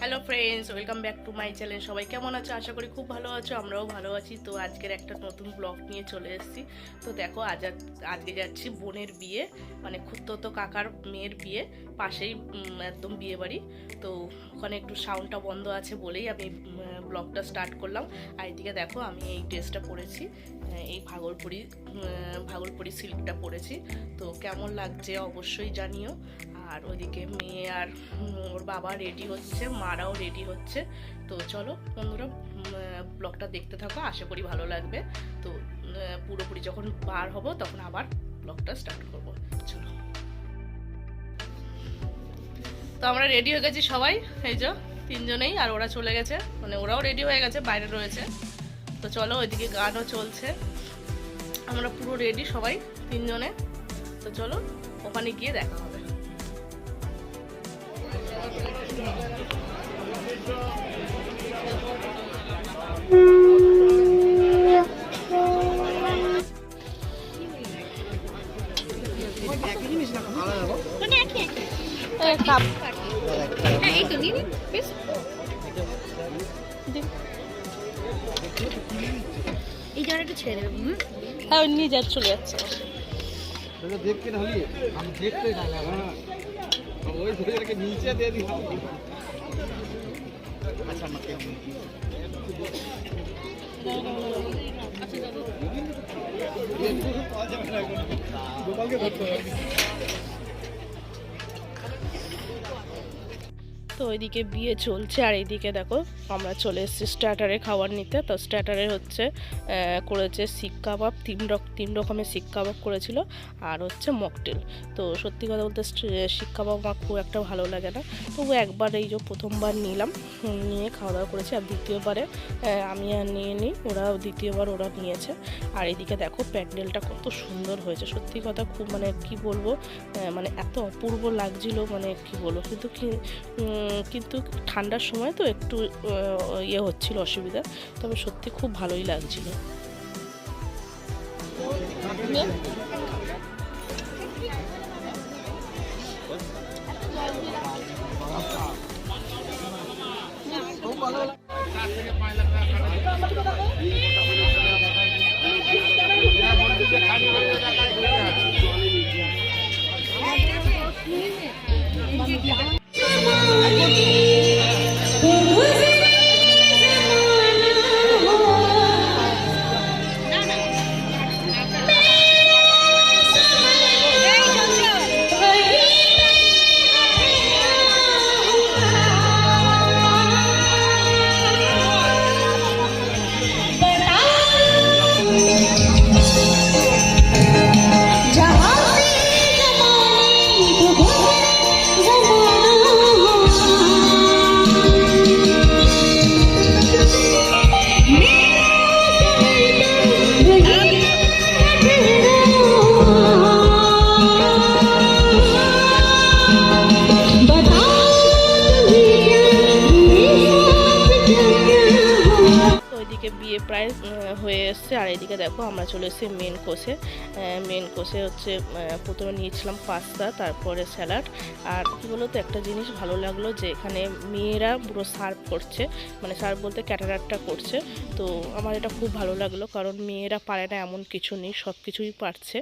Hello friends welcome back to my channel সবাই কেমন আছো? আশা করি খুব ভালো আছো, আমরাও ভালো আছি। তো আজকের একটা নতুন ব্লগ নিয়ে চলে এসেছি। তো দেখো, আজ আজকে যাচ্ছি বোনের বিয়ে মানে খুদ্দতো কাকার মেয়ের বিয়ে, পাশেই একদম বিয়ে বাড়ি তো ওখানে একটু সাউন্ডটা বন্ধ আছে বলেই আমি ব্লগটা স্টার্ট করলাম। আর এদিকে দেখো, আমি এই ড্রেসটা পরেছি এই ভাগলপুরি ভাগলপুরি সিল্কটা পরেছি। তো কেমন লাগছে অবশ্যই জানিও। আর ওইদিকে মেয়ে আর ওর বাবা রেডি হচ্ছে, মারাও রেডি হচ্ছে। তো চলো বন্ধুরা ব্লগটা দেখতে থাকো, আশা করি ভালো লাগবে। তো পুরোপুরি যখন বার হব, তখন আবার ব্লগটা স্টার্ট করব। চলো। তো আমরা রেডি হয়ে গেছি সবাই, এই যে তিনজনেই, আর ওরা চলে গেছে। মানে ওরাও রেডি হয়ে গেছে, বাইরে রয়েছে। তো চলো, ওইদিকে গানও চলছে। আমরা পুরো রেডি সবাই, তিনজনে। তো চলো, ওখানে গিয়ে দেখা হবে। কাপ এই তো নিয়ে বেশ হ্যাঁ নিয়ে চলে যাচ্ছে। দেখতে হলি আমি नीचे दे दी हम अच्छा मत गोपाल के তো ওইদিকে বিয়ে চলছে। আর এইদিকে দেখো, আমরা চলে এসেছি স্টার্টারে খাবার নিতে। তো স্টার্টারে হচ্ছে করেছে শিক কাবাব, তিন রক, তিন রকমের শিক কাবাব করেছিল। আর হচ্ছে মকটেল। তো সত্যি কথা বলতে শিক কাবাব আমার খুব একটা ভালো লাগে না। তবু একবার এই যে প্রথমবার নিলাম নিয়ে খাওয়া দাওয়া করেছি। আর দ্বিতীয়বারে আমি আর নিয়ে নিই, ওরা দ্বিতীয়বার ওরা নিয়েছে। আর এদিকে দেখো প্যান্ডেলটা কত সুন্দর হয়েছে। সত্যি কথা খুব মানে কি বলব মানে এত অপূর্ব লাগছিল মানে কি বলব। কিন্তু কি কিন্তু ঠান্ডার সময় তো একটু ইয়ে হচ্ছিল অসুবিধা তবে সত্যি খুব ভালোই লাগছিল। তো ওইদিকে বিয়ে প্রায় হয়ে এসছে। আর এদিকে দেখো, আমরা চলে এসেছি মেন কোষে মেন কোষে হচ্ছে প্রথমে নিয়েছিলাম পাস্তা তারপরে স্যালাড আর কি বলতো, একটা জিনিস ভালো লাগল যে এখানে মেয়েরা পুরো সার্ভ করছে। মানে সার্ভ বলতে ক্যাটারারটা করছে। তো আমার এটা খুব ভালো লাগল, কারণ মেয়েরা পারে না এমন কিছু নেই সব কিছুই পারছে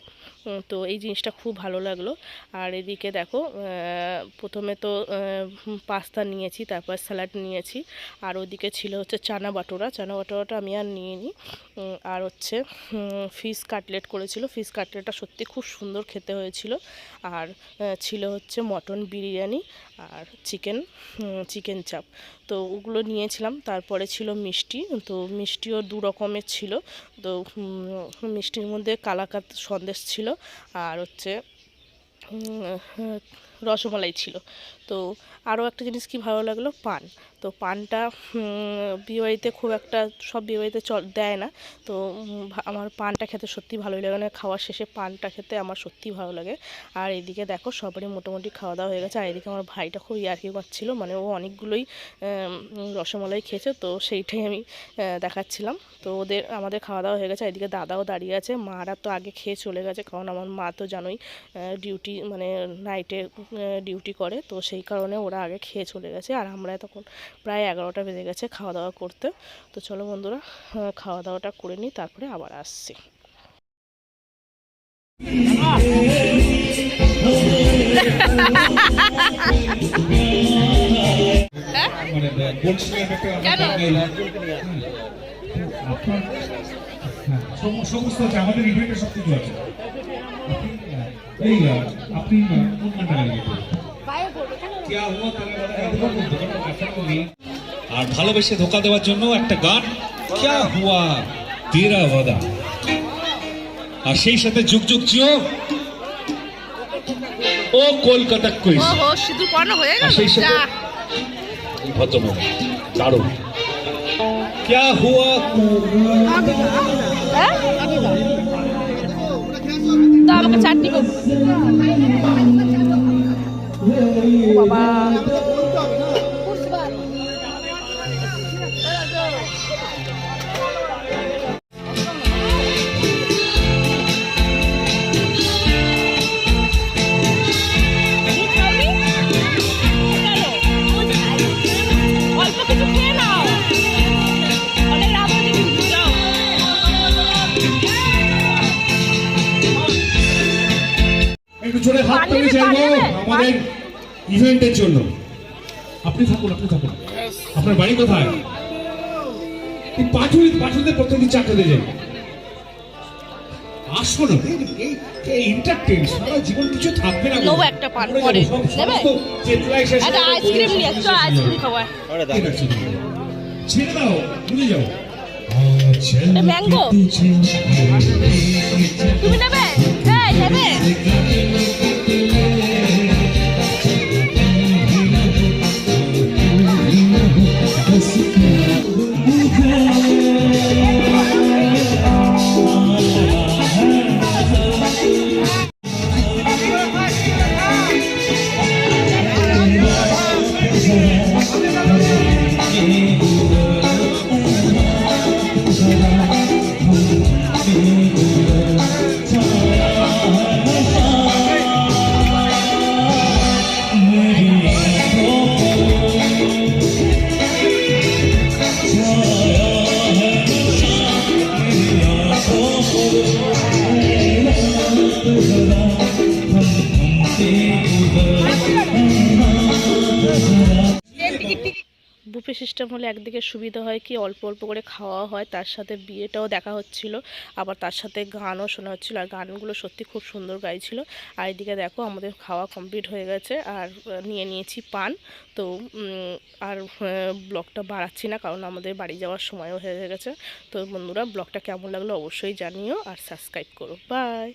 তো এই জিনিসটা খুব ভালো লাগল। আর এদিকে দেখো প্রথমে তো পাস্তা নিয়েছি, তারপর স্যালাড নিয়েছি। আর ওদিকে ছিল হচ্ছে চানা বাটোরা। চানা বাটোরাটা আমি আর নিয়ে নিই আর হচ্ছে ফিশ কাটলেট করেছিল। ফিশ কাটলেটটা সত্যি খুব সুন্দর খেতে হয়েছিল। আর ছিল হচ্ছে মটন বিরিয়ানি আর চিকেন চিকেন চাপ তো ওগুলো নিয়েছিলাম। তারপরে ছিল মিষ্টি। তো মিষ্টিও দু রকমের ছিল। তো মিষ্টির মধ্যে কালাকাত সন্দেশ ছিল। আর হচ্ছে রসমালাই ছিল। তো আরও একটা জিনিস কি ভালো লাগল? পান। তো পানটা বিয়েবাড়িতে খুব একটা সব বিয়েবাড়িতে চল, দেয় না। তো আমার পানটা খেতে সত্যি ভালোই লাগে। না খাওয়ার শেষে পানটা খেতে আমার সত্যিই ভালো লাগে। আর এদিকে দেখো, সবারই মোটামুটি খাওয়া দাওয়া হয়ে গেছে। আর এদিকে আমার ভাইটা খুব ইয়ার্কি করছিল মানে ও অনেকগুলোই রসমালাই খেয়েছে। তো সেইটাই আমি দেখাচ্ছিলাম। তো ওদের, আমাদের খাওয়া দাওয়া হয়ে গেছে। এদিকে দাদাও দাঁড়িয়ে আছে। মারা তো আগে খেয়ে চলে গেছে। কারণ আমার মা তো জানোই ডিউটি মানে নাইটে ডিউটি করে। তো সেই সেই কারণে ওরা আগে খেয়ে চলে গেছে। আর আমরা তখন প্রায় এগারোটা বেজে গেছে খাওয়া দাওয়া করতে। তো চলো বন্ধুরা খাওয়া দাওয়াটা করে নিই তারপরে আবার আসছি। বলছিলেন একটা কেন? আপনার সম- সমস্ত আছে আমাদের ইভেন্টে সব কিছু আছে। আপনি, কোন গানটা আর ভালোবেসে ধোকা দেওয়ার জন্য একটা গান ক্যা হুয়া তেরা ওয়াদা। আর সেই সাথে যুগ যুগ চিও ও কলকাতা কুইজ। শুধু হয়ে গেল? সেই সাথে ভদ্রমহিলা। দারুণ। ক্যা হুয়া? জোরে হাত তালি চাইব আমাদের ইভেন্টের জন্য। আপনি থাকুন আপনি থাকুন। আপনার বাড়ি কোথায়? পাঁচুরি পাঁচুরিতে প্রত্যেকদিন চারটে দিয়ে যান আসো না। সারা জীবন কিছু থাকবে না। নেব একটা পান পরে। নেবে? সমস্ত চেতলা এসে একটা আইসক্রিম নিয়ে সব আইসক্রিম খাওয়া। যাবে। ঠিক আছে। ছেড়ে দাও ভুলে যাও। ম্যাঙ্গো সিস্টেম হলে একদিকে সুবিধা হয় কি অল্প অল্প করে খাওয়া হয়, তার সাথে বিয়েটাও দেখা হচ্ছিল। আবার তার সাথে গানও শোনা হচ্ছিল। আর গানগুলো সত্যি খুব সুন্দর গাইছিল। আর এদিকে দেখো আমাদের খাওয়া কমপ্লিট হয়ে গেছে। আর নিয়ে নিয়েছি পান। তো আর ব্লগটা বাড়াচ্ছি না কারণ আমাদের বাড়ি যাওয়ার সময়ও হয়ে গেছে। তো বন্ধুরা, ব্লগটা কেমন লাগল অবশ্যই জানিও। আর সাবস্ক্রাইব করো। বাই!